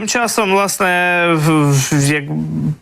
Тим часом, власне, як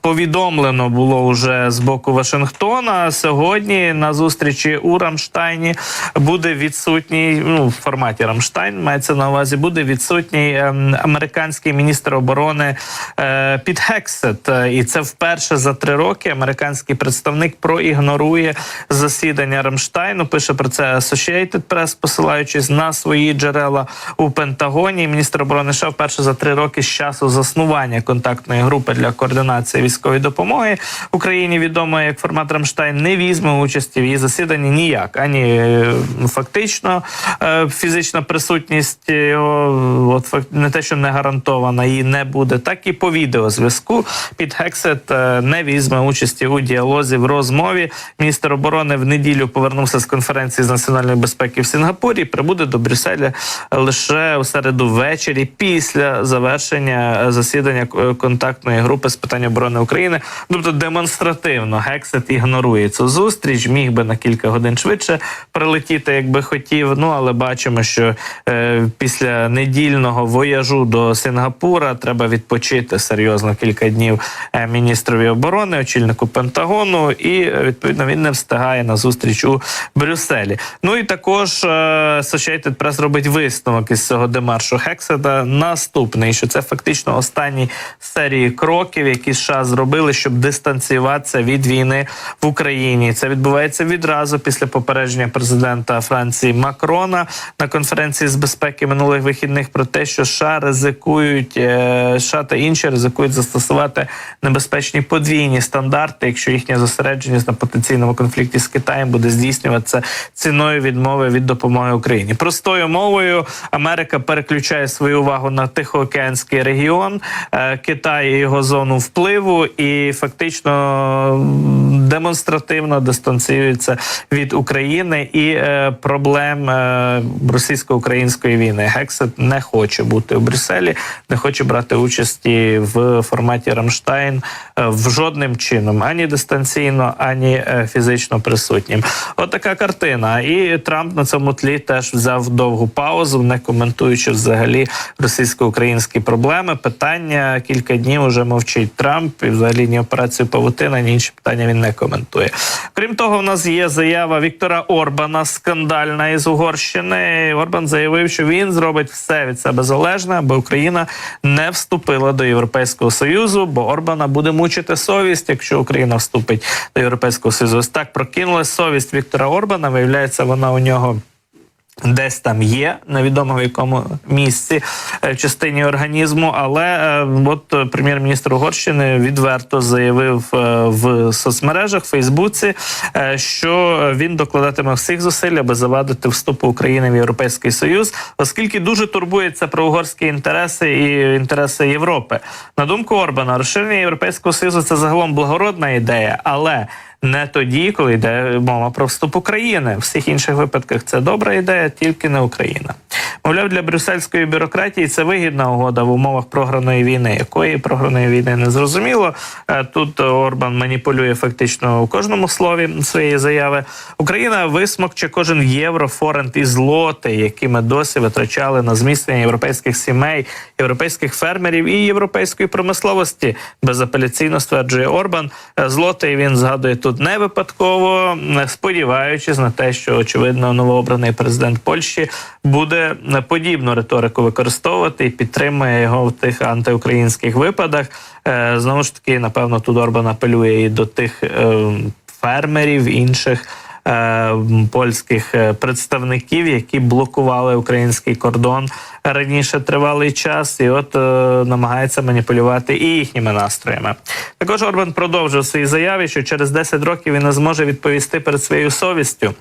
повідомлено було вже з боку Вашингтона, сьогодні на зустрічі у Рамштайні буде відсутній ну в форматі Рамштайн мається на увазі, буде відсутній ем, американський міністр оборони е, Піт Гексет. Е, І це вперше за три роки американський представник проігнорує засідання Рамштайну. Пише про це Associated Press, посилаючись на свої джерела у Пентагоні. Міністр оборони США вперше за три роки з часу заснування контактної групи для координації військової допомоги Україні відомо як формат Рамштайн не візьме участі в її засіданні ніяк, ані е, фактично е, фізична присутність його от не те, що не гарантована, її не буде, так і по відеозв'язку. Під Гексет е, не візьме участі у діалозі в розмові. Міністр оборони в неділю повернувся з конференції з національної безпеки в Сінгапурі. Прибуде до Брюсселя лише у середу ввечері після завершення е, засідання е, контактної групи з питань оборони України. Тобто демонстративно Гексет ігнорує цю зустріч. Міг би на кілька годин швидше прилетіти, якби хотів. Ну але бачимо, що е, після недільного вояжу до Сингапура треба відпочити серйозно кілька днів е, міністрові оборони, очільнику Пентагону, і відповідно він не встигає на зустріч у Брюсселі. Ну і також е, Associated Press робить висновок із цього демаршу Хексета. Наступний, що це фактично останні серії кроків, які США зробили, щоб дистанціюватися від війни в Україні. Це відбувається відразу після попередження президента Франції Макрона на конференції з безпеки минулих вихідних про те, що США ризикують е, США та інші ризикують застосувати небезпечні подвійні стандарти, якщо їхня зосередженість на потенційному конфлікті з Китаєм буде здійснюватися ціною відмови від допомоги Україні. Простою мовою Америка переключає свою увагу на Тихоокеанський регіон, е, Китай і його зону впливу, і фактично демонстративно дистанціюється від України і е, проблем е, російсько-української війни. Гексет не хоче бути у Брюсселі, не хоче брати участі в форматі Рамштайн в жодним чином, ані дистанційно, ані фізично присутнім. От така картина. І Трамп на цьому тлі теж взяв довгу паузу, не коментуючи взагалі російсько-українські проблеми. Питання кілька днів уже мовчить Трамп і взагалі ні операцію Павутина, ні інші питання він не коментує. Крім того, в нас є заява Віктора Орбана скандальна із Угорщини. Орбан заявив, що він зробить все від себе залежне, аби Україна не вступила до Європейського союзу, бо Орбана буде мучити совість, якщо Україна вступить до Європейського союзу. Ось так прокинулась совість Віктора Орбана. Виявляється, вона у нього. Десь там є, невідомо в якому місці е, частині організму, але е, от е, прем'єр-міністр Угорщини відверто заявив в соцмережах Фейсбуці, що він докладатиме всіх зусиль, аби завадити вступу України в Європейський Союз, оскільки дуже турбується про угорські інтереси і інтереси Європи. На думку Орбана, розширення Європейського Союзу це загалом благородна ідея, але не тоді, коли йде мова про вступ України. В всіх інших випадках це добра ідея, тільки не Україна. Мовляв, для брюссельської бюрократії це вигідна угода в умовах програної війни. Якої програної війни не зрозуміло. Е, Тут Орбан маніпулює фактично у кожному слові своєї заяви. Україна висмокче кожен євро, форент і злоти, які ми досі витрачали на зміцнення європейських сімей, європейських фермерів і європейської промисловості. Безапеляційно стверджує Орбан. Е, Злоти він згадує тут не випадково, е, сподіваючись на те, що очевидно новообраний президент Польщі буде е, подібну риторику використовувати і підтримує його в тих антиукраїнських випадах. Е, Знову ж таки, напевно, тут Орбан апелює і до тих е, фермерів інших. е, Польських представників, які блокували український кордон раніше тривалий час, і от е, намагається маніпулювати і їхніми настроями. Також Орбан продовжив свої заяві, що через 10 років він не зможе відповісти перед своєю совістю,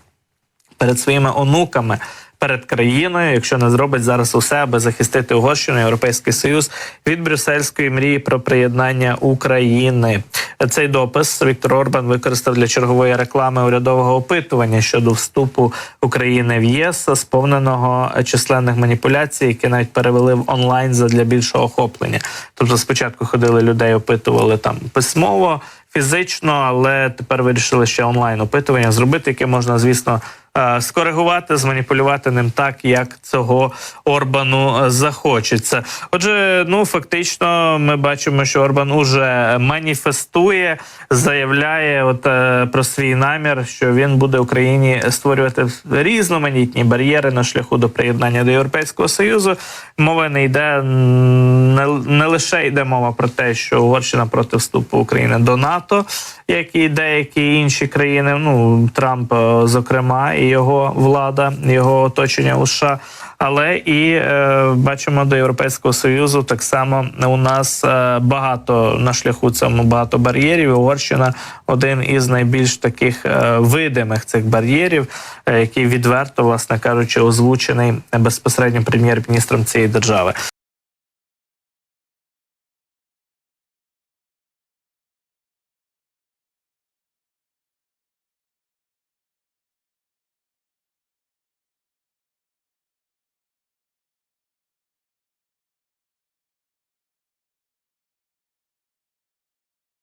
перед своїми онуками. Перед країною, якщо не зробить зараз усе, аби захистити Угорщину, Європейський Союз від брюссельської мрії про приєднання України. Цей допис Віктор Орбан використав для чергової реклами урядового опитування щодо вступу України в ЄС, сповненого численних маніпуляцій, які навіть перевели в онлайн задля більшого охоплення. Тобто, спочатку ходили людей, опитували там письмово, фізично, але тепер вирішили ще онлайн опитування зробити, яке можна, звісно. Е, скоригувати, зманіпулювати ним так, як цього Орбану захочеться. Отже, ну фактично, ми бачимо, що Орбан уже маніфестує, заявляє от е, про свій намір, що він буде Україні створювати різноманітні бар'єри на шляху до приєднання до Європейського союзу. Мова не йде не, не лише йде мова про те, що Угорщина проти вступу України до НАТО, як і деякі інші країни. Ну Трамп, е, зокрема, і його влада, його оточення у США. Але і е, бачимо до Європейського союзу так само у нас е, багато на шляху цьому багато бар'єрів. Угорщина один із найбільш таких е, видимих цих бар'єрів, е, який відверто, власне кажучи, озвучений безпосередньо прем'єр-міністром цієї держави.